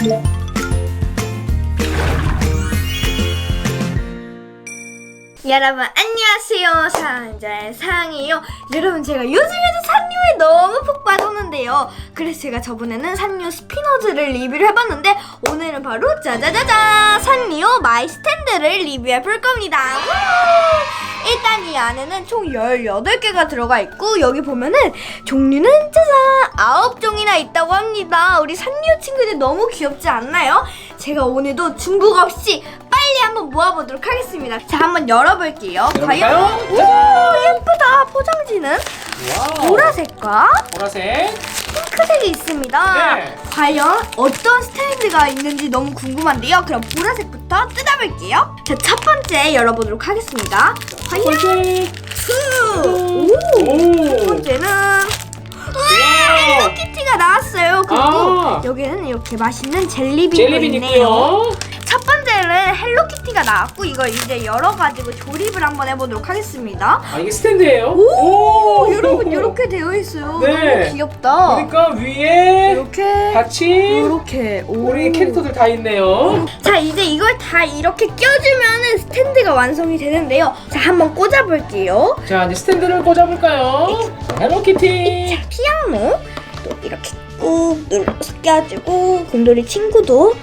Yeah. 여러분 안녕하세요. 상자의 상이에요. 여러분 제가 요즘에도 산류에 너무 푹 빠졌는데요. 그래서 제가 저번에는 산류 스피너즈를 리뷰를 해봤는데 오늘은 바로 짜자자자! 산리오 마이 스탠드를 리뷰해 볼 겁니다. 우! 일단 이 안에는 총 18개가 들어가 있고 여기 보면은 종류는 짜잔! 9종이나 있다고 합니다. 우리 산리오 친구들 너무 귀엽지 않나요? 제가 오늘도 중복 없이 빨리 한번 모아보도록 하겠습니다 자 한번 열어볼게요 과연 열어볼까요? 오 예쁘다 포장지는 와우. 보라색과 보라색. 핑크색이 있습니다 네. 과연 어떤 스탠드가 있는지 너무 궁금한데요 그럼 보라색부터 뜯어볼게요 자 첫 번째 열어보도록 하겠습니다 과연 번째. 오! 오. 첫 번째는 와우. 헬로키티가 나왔어요 그리고 아. 여기는 이렇게 맛있는 젤리빈도 젤리빈 있네요 있고요. 첫 번째는 헬로키티가 나왔고 이걸 이제 열어가지고 조립을 한번 해보도록 하겠습니다. 아 이게 스탠드예요? 오, 여러분 이렇게 되어 있어요. 네. 너무 귀엽다. 그러니까 위에 이렇게 받침 이렇게 오. 우리 캐릭터들 다 있네요. 자 이제 이걸 다 이렇게 껴주면은 스탠드가 완성이 되는데요. 자 한번 꽂아볼게요. 자 이제 스탠드를 꽂아볼까요? 헬로키티. 자 피아노 또 이렇게 꾹 눌러서 껴주고 곰돌이 친구도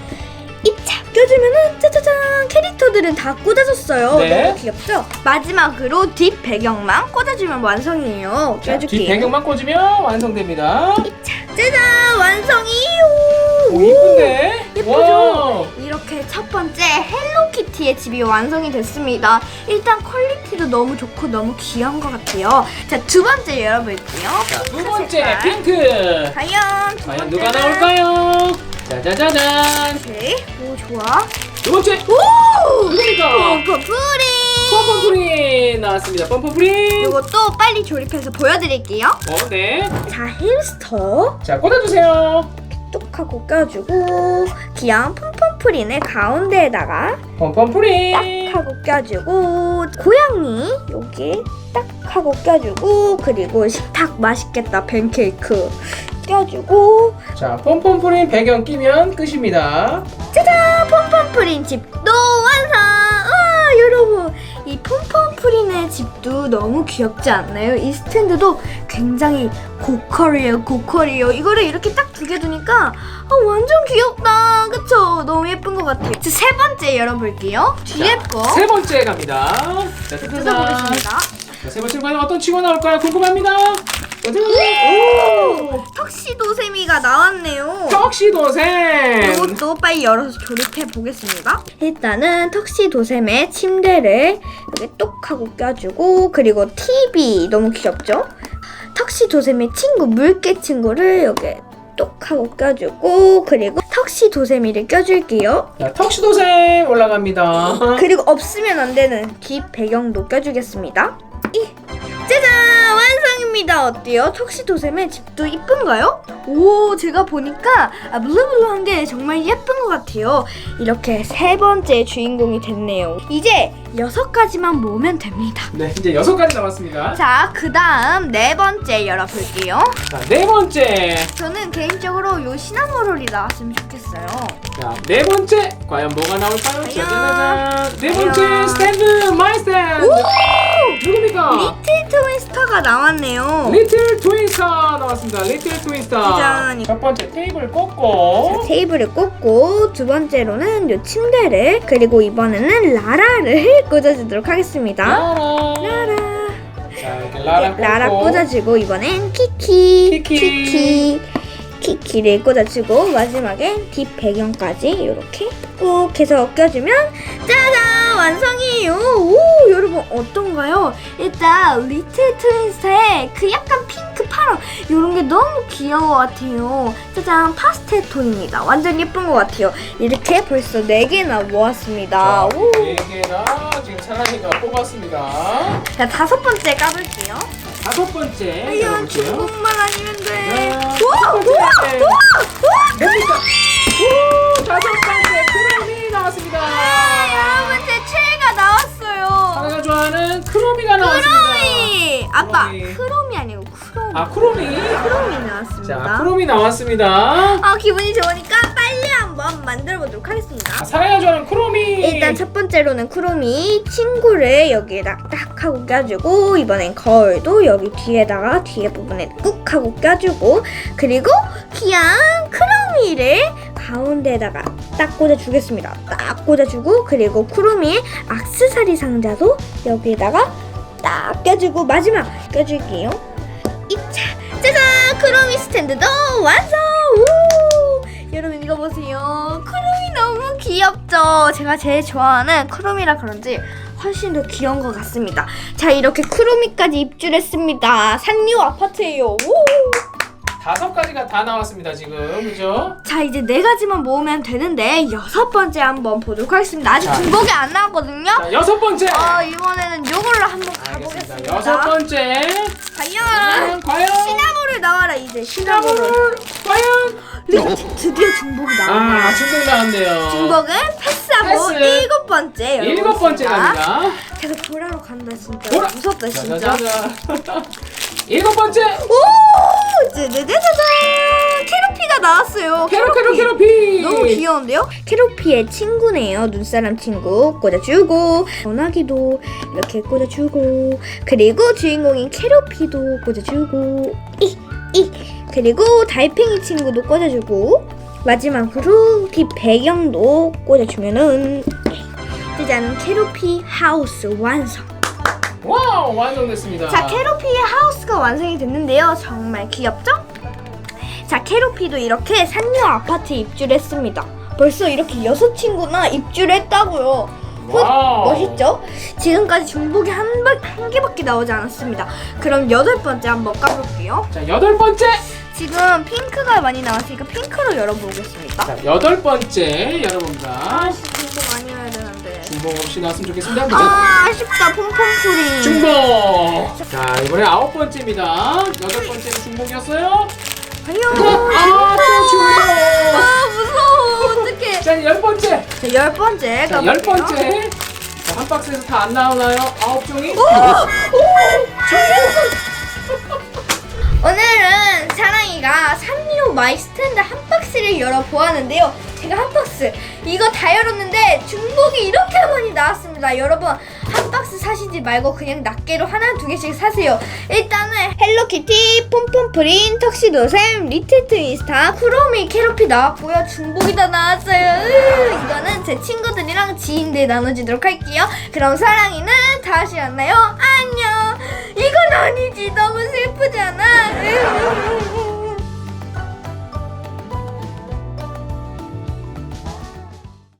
껴주면은 짜자잔 캐릭터들은 다 꽂아졌어요. 네. 너무 귀엽죠? 마지막으로 뒷 배경만 꽂아주면 완성이에요. 자. 뒷 배경만 꽂으면 완성됩니다. 짜잔 완성이 오 이쁜데? 예쁘죠? 와우. 이렇게 첫 번째 헬로키티의 집이 완성이 됐습니다. 일단 퀄리티도 너무 좋고 너무 귀여운 것 같아요. 자 두 번째 열어볼게요. 자, 두 핑크 번째 색깔. 핑크. 과연 두 과연 누가 번째는? 나올까요? 짜자자잔. 오케이. 오 좋아. 두 번째 오! 누굽니까? pompo프리. pompom프린 나왔습니다. pompom프린. 이것도 빨리 조립해서 보여드릴게요. 어, 네. 자 햄스터 자, 꽂아주세요. 뚝 하고 껴주고 귀여운 pompo프린을 가운데에다가 pompom프린. 딱 하고 껴주고 고양이 여기 딱 하고 껴주고 그리고 식탁 맛있겠다 팬케이크 껴주고 자, pompom프린 배경 끼면 끝입니다. 짜잔 pompom프린 집도 완성 와 여러분 이 pompom프린의 집도 너무 귀엽지 않나요? 이 스탠드도 굉장히 고퀄이에요 고퀄이에요 이거를 이렇게 딱 두 개 두니까 아, 완전 귀엽다 그쵸? 너무 예쁜 것 같아요 자, 세 번째 열어볼게요 뒤에 거세 번째 갑니다. 자. 뜯어보겠습니다 자, 세 번째 과연 어떤 친구가 나올까요? 궁금합니다. 짜잔. 오! 턱시도 세미가 나왔네요. 턱시도생. 이것도 빨리 열어서 조립해 보겠습니다. 일단은 턱시도샘의 침대를 여기 똑 하고 껴주고 그리고 TV 너무 귀엽죠? 턱시도샘의 친구 물개 친구를 여기 똑 하고 껴주고 그리고 턱시도샘이를 껴줄게요. 자, 턱시도생 올라갑니다. 그리고 없으면 안 되는 뒷 배경도 껴주겠습니다. 이 짜잔 완성입니다. 어때요? 턱시도샘의 집도 이쁜가요? 오 제가 보니까 아, 블루블루한 게 정말 예쁜 것 같아요. 이렇게 세 번째 주인공이 됐네요. 이제 여섯 가지만 모으면 됩니다. 네, 이제 여섯 가지 남았습니다. 자, 그 다음 네 번째 열어볼게요. 자, 네 번째. 저는 개인적으로 요 시나모롤이 나왔으면 좋겠어요. 자, 네 번째. 과연 뭐가 나올까요? 짜자잔. 네 과연? 번째 스탠드, 마이 스탠드. 누굽니까? 리틀 트위스터가 나왔네요. 리틀 트윈스타 나왔습니다. 리틀 트윈스타. 짜잔. 첫 번째 테이블 꽂고. 자, 테이블을 꽂고 두 번째로는 요 침대를 그리고 이번에는 라라를 꽂아주도록 하겠습니다. 라라. 라라. 자, 이렇게 라라 꽂고. 라라 꽂아주고 이번엔 키키 키키. 키키 키키를 꽂아주고 마지막엔 뒷 배경까지 이렇게 꾹 해서 껴주면 완성이에요. 오 여러분 어떤가요? 일단 리틀 트윈스의 그 약간 핑크 파랑 이런 게 너무 귀여운 것 같아요. 짜잔 파스텔 톤입니다. 완전 예쁜 것 같아요. 이렇게 벌써 4개나 모았습니다. 자, 오. 네 개나 지금 사랑이가 뽑았습니다. 자 다섯 번째 까볼게요. 다섯 번째. 아야 열어볼게요. 중국만 아니면 돼. 네. 우와 첫 번째. 우와 우와. 뭡니까? 오, 다섯 번째 크로미. 아빠 크로미. 크로미 아니고 크로미. 아, 크로미. 크로미 나왔습니다. 자, 크롬이 나왔습니다. 아 기분이 좋으니까 빨리 한번 만들어 보도록 하겠습니다. 아, 사랑이 좋아하는 크로미. 일단 첫 번째로는 쿠로미 친구를 여기에다 딱 하고 껴주고 이번엔 거울도 여기 뒤에다가 뒤에 부분에 꾹 하고 껴주고 그리고 귀여운 쿠로미를 가운데다가 딱 꽂아주겠습니다. 딱 꽂아주고 그리고 쿠로미의 악세사리 상자도 여기에다가 딱 껴주고 마지막 껴줄게요. 이차 짜잔 크로미 스탠드도 완성! 우! 여러분 이거 보세요. 크롬이 너무 귀엽죠? 제가 제일 좋아하는 크롬이라 그런지 훨씬 더 귀여운 것 같습니다. 자 이렇게 크롬이까지 입줄했습니다. 산리오 아파트예요. 우! 다섯 가지가 다 나왔습니다 지금 그죠? 자 이제 네 가지만 모으면 되는데 여섯 번째 한번 보도록 하겠습니다. 아직 자. 중복이 안 나왔거든요. 자 여섯 번째. 어 이번에는 요걸로 한번. 가보겠습니다. 여섯 번째. 과연 과연 시나모를 나와라 이제 시나모를. 과연 네, 드디어 중복이 나왔네요. 아 중복 나왔네요. 중복은 패스 하고 패스. 일곱 번째 일곱 번째 열어보겠습니다. 갑니다. 계속 보라로 간다 진짜 보라. 무섭다 진짜 자자자자. 일곱 번째. 오 짜자자자잔 캐로피가 나왔어요 캐로 캐로 캐로피. 너무 귀여운데요? 캐로피의 친구네요 눈사람 친구 꽂아주고 전화기도 이렇게 꽂아주고 그리고 주인공인 캐로피도 꽂아주고 이, 이. 그리고 달팽이 친구도 꽂아주고 마지막으로 뒷 배경도 꽂아주면은 짜잔 캐로피 하우스 완성 와우 완성됐습니다. 자, 캐로피의 하우스가 완성이 됐는데요. 정말 귀엽죠? 자, 캐로피도 이렇게 산리오 아파트에 입주했습니다. 벌써 이렇게 여섯 친구나 입주했다고요. 와우. 멋있죠? 지금까지 중복이 한, 바- 한 개밖에 나오지 않았습니다. 그럼 여덟 번째 한번 까볼게요. 자 여덟 번째. 지금 핑크가 많이 나왔으니까 핑크로 열어보겠습니다. 자 여덟 번째 열어봅니다. 아, 씨, 중복 많이 해야 되는데. 중복 없이 나왔으면 좋겠습니다. 아, 아쉽다. 폼폼풀이. 중복. 자 이번에 아홉 번째입니다. 여덟 번째는 중복이었어요. 아유, 아또 중복. 아, 무서워. 어떡해. 자 열 번째. 자, 열 번째 자, 열 가볼게요. 번째. 자, 한 박스에서 다 안 나오나요? 아홉 종이? 오 늘은 사랑이가 산리오 마이 스탠드 한 박스를 열어보았는데요. 제가 한 박스 이거 다 열었는데 중복이 이렇게 많이 나왔습니다. 여러분 한 박스 사시지 말고 그냥 낱개로 하나 두 개씩 사세요. 일단은 헬로키티, 폼폼프린, 턱시도샘, 리틀 트위스타, 쿠로미, 캐로피 나왔고요. 중복이 다 나왔어요. 으, 이거는 제 친구들이랑 지인들 나눠주도록 할게요. 그럼 사랑이는 다시 만나요. 안녕. 이건 아니지. 너무 슬프잖아.